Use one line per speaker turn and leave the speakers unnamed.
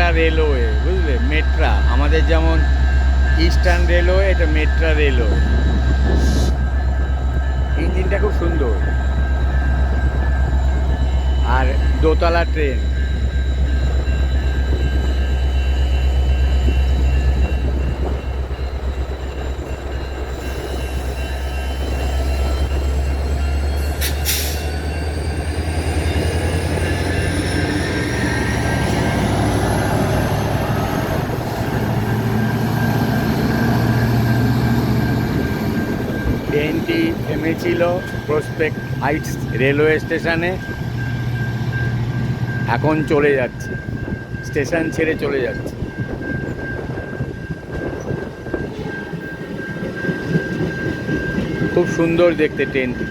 Railway বুঝলে? মেট্রা আমাদের যেমন ইস্টার্ন রেলওয়ে এটা মেট্রা রেলওয়ে ইঞ্জিনটা খুব সুন্দর। আর দোতলা ট্রেন ট্রেনটি থেমেছিল প্রসপেক্ট হাইটস রেলওয়ে স্টেশনে। এখন চলে যাচ্ছে। স্টেশন ছেড়ে চলে যাচ্ছে। খুব সুন্দর দেখতে ট্রেনটি।